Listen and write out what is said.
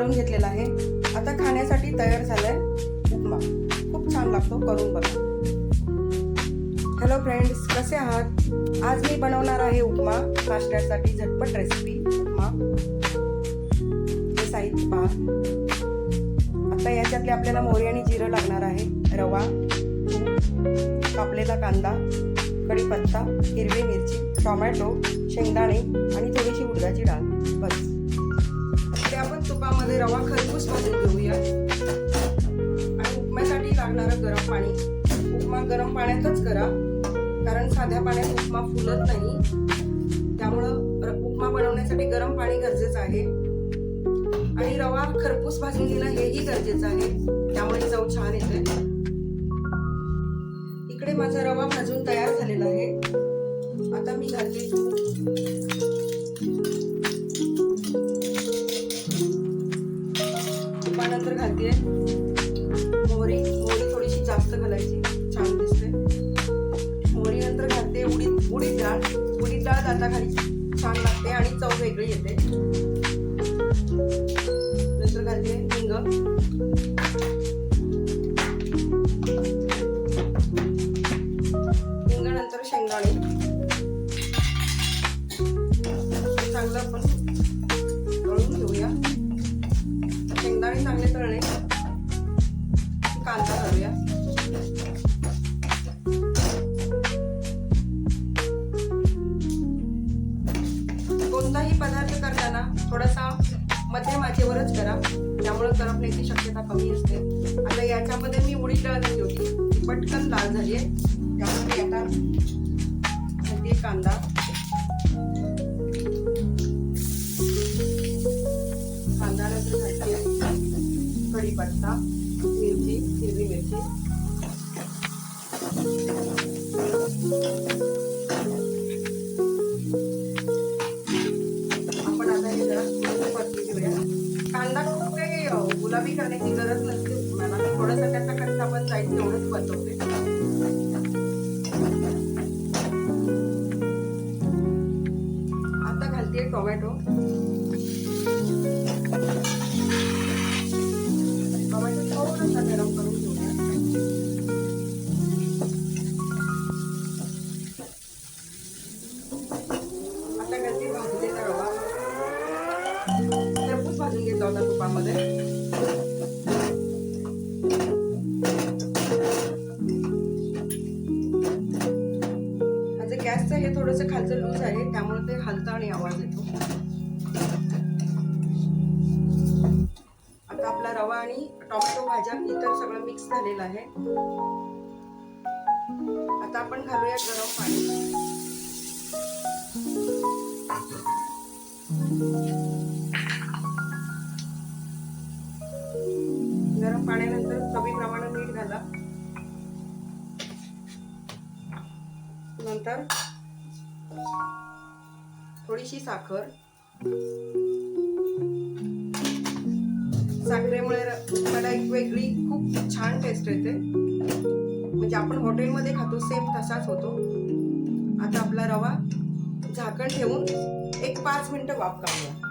काढून घेतलेला आहे. आता खाण्यासाठी तयार झालाय उपमा. खूप छान लागतो करून बघा. हॅलो फ्रेंड्स कसे आहात? आज मी बनवणार आहे उपमा. नाश्त्यासाठी झटपट रेसिपी उपमा. हे साहित्य पहा. आता याच्यातले आपल्याला मोहरी आणि जिरं लागणार आहे. रवा कापलेला कांदा कढीपत्ता हिरवी मिरची टोमॅटो शेंगदाणे आणि थोडीशी उडदाची डाळ. बस. आपण तुपामध्ये रवा खरपूस भाजून घेऊया आणि उपम्यासाठी लागणारं गरम पाणी. उपमा गरम पाण्यातच करा. कारण साध्या पाण्यात उपमा फुलत नाही. त्यामुळं उपमा बनवण्यासाठी गरम पाणी गरजेचं आहे. आणि रवा खरपूस भाजून घेणं हेही गरजेचं आहे. त्यामुळे चव छान येते. इकडे माझा रवा भाजून तयार झालेला आहे. आता मी घालते. तूप घालते मोहरी मोहरी थोडीशी जास्त घालायची. छान दिसते. मोहरी नंतर घालते उडीद उडीद डाळ. उडीद डाळ दाताखाली छान लागते आणि चव वेगळी येते. नंतर घालते हिंग. हिंग नंतर शेंगदाणे. चांगलं आपण तळून घेऊया. शेंगदाणे चांगले तळले कांदा घालूया. कोणताही पदार्थ करताना थोडासा मध्यम आचेवरच करा. त्यामुळे करपण्याची शक्यता कमी असते. आता याच्यामध्ये मी उडी डाळ होती. पटकन लाल झाली आहे. त्यामुळे आता घालते कांदा. कांदा नंतर कढीपत्ता मिरची हिरवी मिरची. आपण आता हे जरा परतून घेऊया. कांदा खूप काही गुलाबी करण्याची गरज नसते मला थोडंसं त्याचा कच्चा पण जाईल तेवढंच परतवते आता घालते टोमॅटो. थोडासा गरम करून घेऊया. आता घालते भाजलेला रवा. भाजून घेतला होता तुपामध्ये. माझं गॅसचं हे थोडंसं खालचं लूज आहे. आणि टोमॅटो भाज्या इतर सगळं मिक्स झालेलं आहे. आता आपण घालूया गरम पाणी. गरम पाण्यानंतर चवीप्रमाणे मीठ घाला. नंतर थोडीशी साखर. साखरेमुळे र- मला एक वेगळी खूप छान टेस्ट येते. म्हणजे आपण हॉटेलमध्ये खातो सेम तसाच होतो. आता आपला रवा झाकण ठेवून एक पाच मिनटं वाफ काढूया